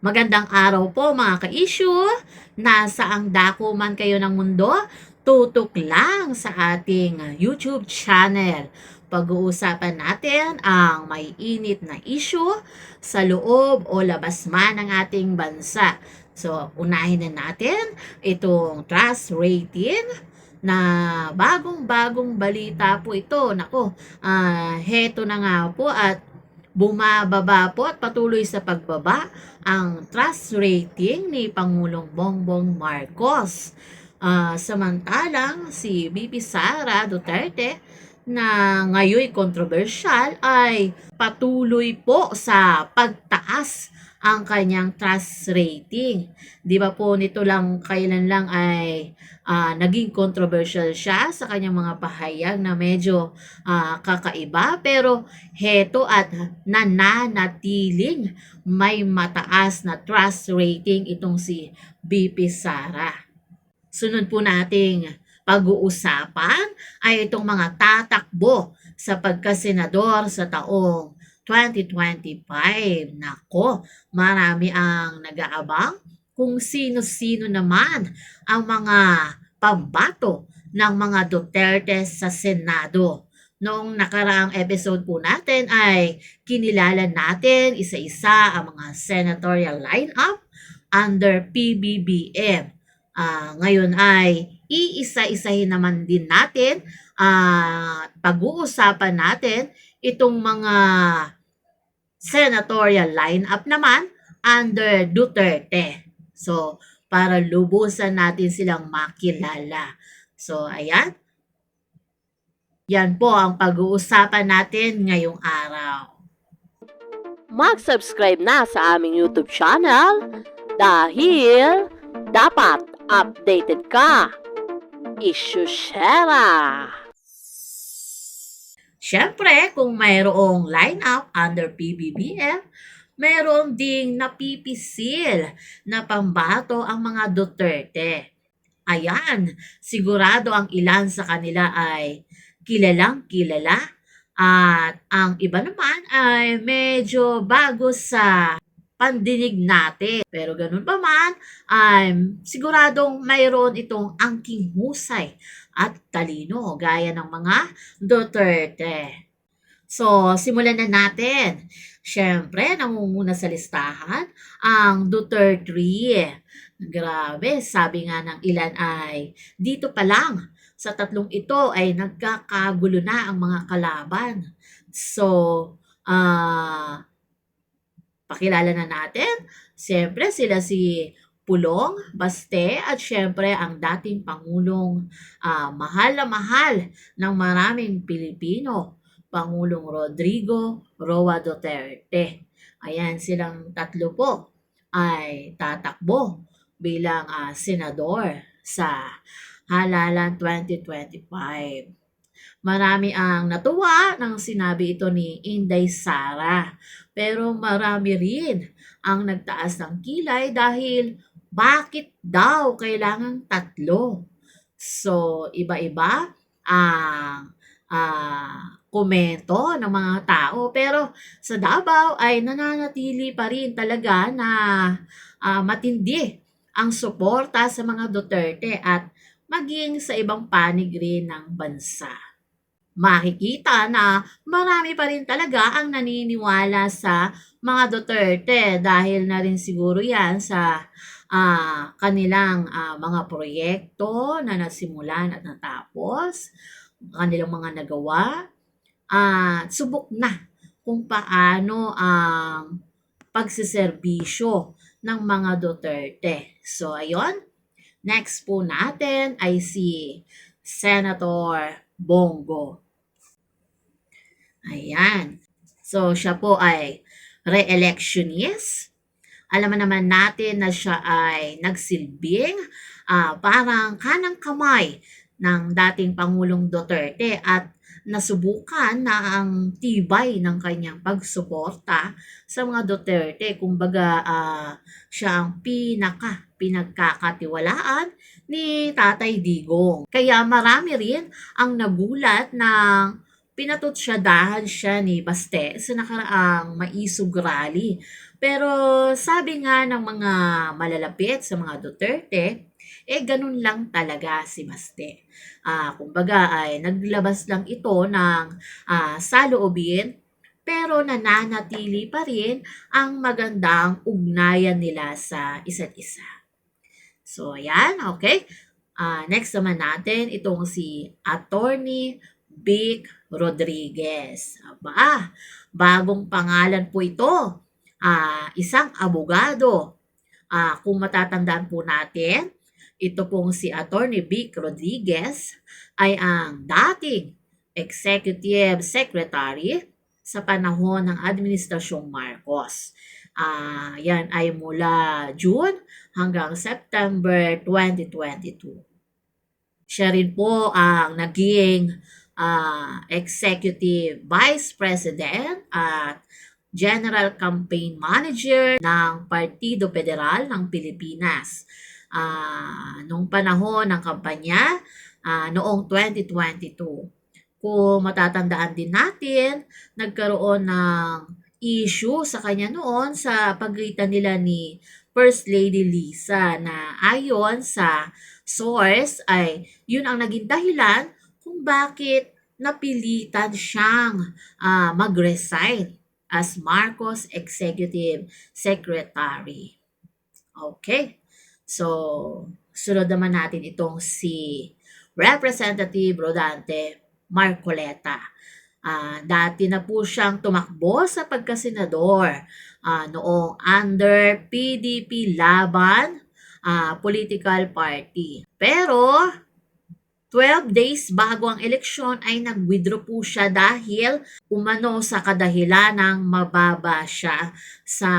Magandang araw po mga ka-issue. Nasa ang dako man kayo ng mundo, tutok lang sa ating YouTube channel. Pag-uusapan natin ang may init na issue sa loob o labas man ng ating bansa. So, unahin na natin itong trust rating na bagong-bagong balita po ito. Nako, ah heto na nga po at bumababa po at patuloy sa pagbaba ang trust rating ni Pangulong Bongbong Marcos. Ah, samantalang si BP Sara Duterte na ngayon kontrobersyal ay patuloy po sa pagtaas ang kanyang trust rating. Di ba po nito lang kailan lang ay ah, naging controversial siya sa kanyang mga pahayag na medyo ah, kakaiba pero heto at nananatiling may mataas na trust rating itong si BP Sara. Sunod po nating pag-uusapan ay itong mga tatakbo sa pagkasenador sa taong 2025. Nako, marami ang nag-aabang kung sino-sino naman ang mga pambato ng mga Duterte sa Senado. Noong nakaraang episode po natin ay kinilala natin isa-isa ang mga senatorial lineup under PBBM. Ah, ngayon ay iisa-isahin naman din natin at pag-uusapan natin itong mga senatorial lineup naman under Duterte. So, para lubusan natin silang makilala. So, ayan. Yan po ang pag-uusapan natin ngayong araw. mag-subscribe na sa aming YouTube channel dahil dapat updated ka. Isyushera! Siyempre, kung mayroong lineup under PBBM, mayroon ding napipisil na pambato ang mga Duterte. Ayan, sigurado ang ilan sa kanila ay kilalang kilala at ang iba naman ay medyo bago sa pandinig natin. Pero ganun pa man, ay siguradong mayroon itong angking husay at talino gaya ng mga Duterte. So, simulan na natin. Siyempre, namumuna sa listahan ang Duterte. Grabe, sabi nga ng ilan ay dito pa lang sa tatlong ito ay nagkakagulo na ang mga kalaban. So, ah pakilala na natin. Siyempre, sila si Pulong, Baste, at siyempre ang dating Pangulong ah, mahal na mahal ng maraming Pilipino, Pangulong Rodrigo Roa Duterte. Ayan, silang tatlo po ay tatakbo bilang ah, senador sa halalan 2025. Marami ang natuwa nang sinabi ito ni Inday Sara. Pero marami rin ang nagtaas ng kilay dahil bakit daw kailangan tatlo? So, iba-iba ang ah, komento ng mga tao. Pero sa Davao ay nananatili pa rin talaga na ah, matindi ang suporta sa mga Duterte at maging sa ibang panig rin ng bansa makikita na marami pa rin talaga ang naniniwala sa mga Duterte dahil na rin siguro yan sa ah, kanilang ah, mga proyekto na nasimulan at natapos, kanilang mga nagawa, at subok na kung paano ang pagsiservisyo ng mga Duterte. So, ayun. Next po natin ay si Senator Bongo. Ayan. So, siya po ay re-electionist. Alam naman natin na siya ay nagsilbing ah, parang kanang kamay ng dating Pangulong Duterte at nasubukan na ang tibay ng kanyang pagsuporta sa mga Duterte. Kumbaga, ah, siya ang pinaka pinagkakatiwalaan ni Tatay Digong. Kaya marami rin ang nagulat ng pinatutsadahan siya ni Baste sa nakaraang maisog rally Pero sabi nga ng mga malalapit sa mga Duterte, eh ganun lang talaga si Baste. Ah, kumbaga ay naglabas lang ito ng ah, saloobin pero nananatili pa rin ang magandang ugnayan nila sa isa't isa. So, ayan, okay. Ah, next naman natin itong si Attorney Vic Rodriguez. Aba, bagong pangalan po ito. Ah, isang abogado. Ah, kung matatandaan po natin, ito pong si Attorney Vic Rodriguez ay ang dating Executive Secretary sa panahon ng Administrasyong Marcos. Ah, yan ay mula June hanggang September 2022. Siya rin po ang naging ah, Executive Vice President at General Campaign Manager ng Partido Federal ng Pilipinas. Ah, nung panahon ng kampanya ah, noong 2022. Kung matatandaan din natin, nagkaroon ng issue sa kanya noon sa pagitan nila ni First Lady Lisa na ayon sa source ay yun ang naging dahilan kung bakit napilitan siyang ah, mag-resign as Marcos Executive Secretary. Okay. So, sunod naman natin itong si Representative Rodante Marcoleta. Ah, dati na po siyang tumakbo sa pagkasenador ah, noong under PDP Laban ah, Political Party. Pero 12 days bago ang eleksyon ay nag-withdraw po siya dahil umano sa kadahilan ng mababa siya sa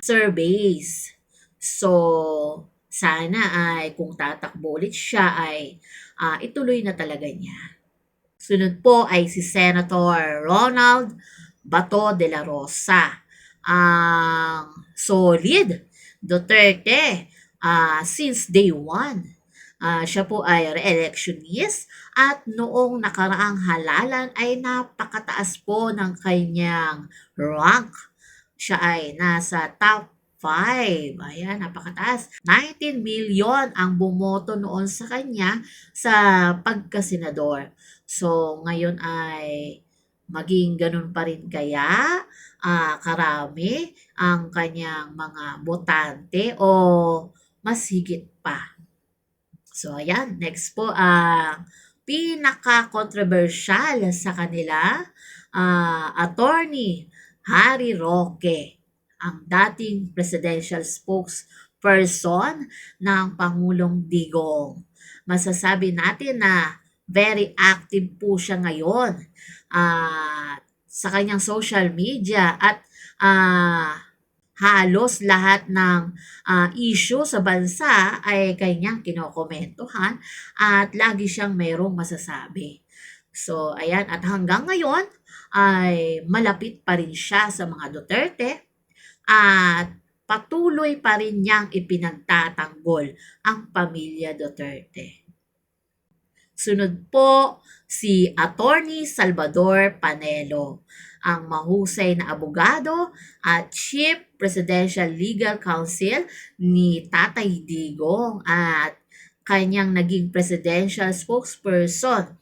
surveys. So, sana ay kung tatakbo ulit siya ay ah, ituloy na talaga niya. Sunod po ay si Senator Ronald Bato de la Rosa. Ang solid Duterte ah, since day one. Ah, siya po ay re-electionist at noong nakaraang halalan ay napakataas po ng kanyang rank. Siya ay nasa top 5. Ayan, napakataas. 19 million ang bumoto noon sa kanya sa pagkasenador. So, ngayon ay maging ganun pa rin kaya ah, karami ang kanyang mga botante o mas higit pa. So, ayan. Next po, ang pinaka-controversial sa kanila, ah, attorney Harry Roque, ang dating presidential spokesperson ng Pangulong Digong. Masasabi natin na very active po siya ngayon ah, sa kanyang social media at ah, halos lahat ng ah, issue sa bansa ay kanyang kinokomentuhan at lagi siyang mayroong masasabi. So, ayan. At hanggang ngayon ay malapit pa rin siya sa mga Duterte at patuloy pa rin niyang ipinagtatanggol ang pamilya Duterte. Sunod po si Attorney Salvador Panelo, ang mahusay na abogado at Chief Presidential Legal Counsel ni Tatay Digong at kanyang naging presidential spokesperson.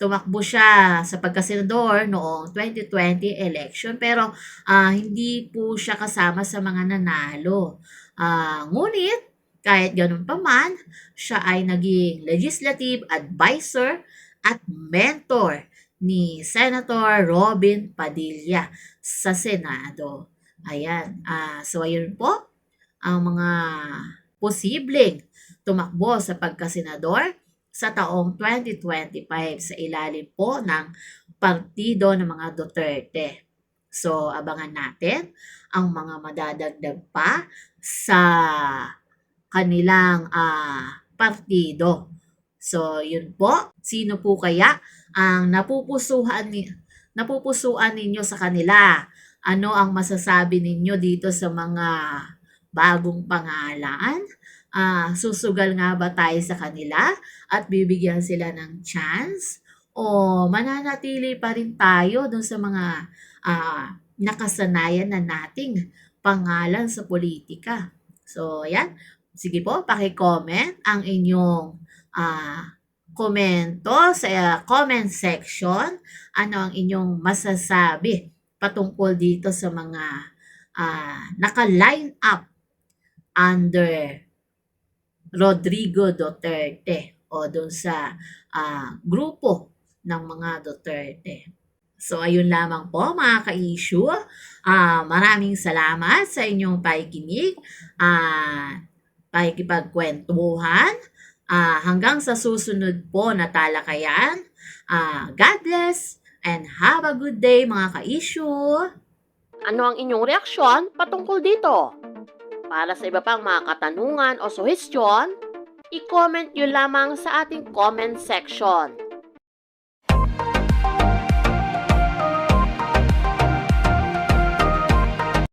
Tumakbo siya sa pagkasenador noong 2020 election pero ah, hindi po siya kasama sa mga nanalo. Ah, ngunit kahit ganun pa man, siya ay naging legislative advisor at mentor ni Senator Robin Padilla sa Senado. Ayan. Ah, so, ayun po ang mga posibleng tumakbo sa pagkasenador sa taong 2025 sa ilalim po ng partido ng mga Duterte. So, abangan natin ang mga madadagdag pa sa kanilang ah, partido. So, yun po. Sino po kaya ang napupusuhan ni napupusuan ninyo sa kanila? Ano ang masasabi ninyo dito sa mga bagong pangalan? Ah, susugal nga ba tayo sa kanila at bibigyan sila ng chance? O mananatili pa rin tayo dun sa mga ah, nakasanayan na nating pangalan sa politika. So, ayan. Sige po, paki-comment ang inyong ah, komento sa ah, comment section. Ano ang inyong masasabi patungkol dito sa mga ah, naka-line up under Rodrigo Duterte o doon sa ah, grupo ng mga Duterte. So, ayun lamang po mga ka-issue. Ah, maraming salamat sa inyong pakikinig. Ah, pakikipagkwentuhan. Ah, hanggang sa susunod po na talakayan. Ah, God bless and have a good day mga ka-issue. Ano ang inyong reaksyon patungkol dito? Para sa iba pang mga katanungan o suhestyon, i-comment nyo lamang sa ating comment section.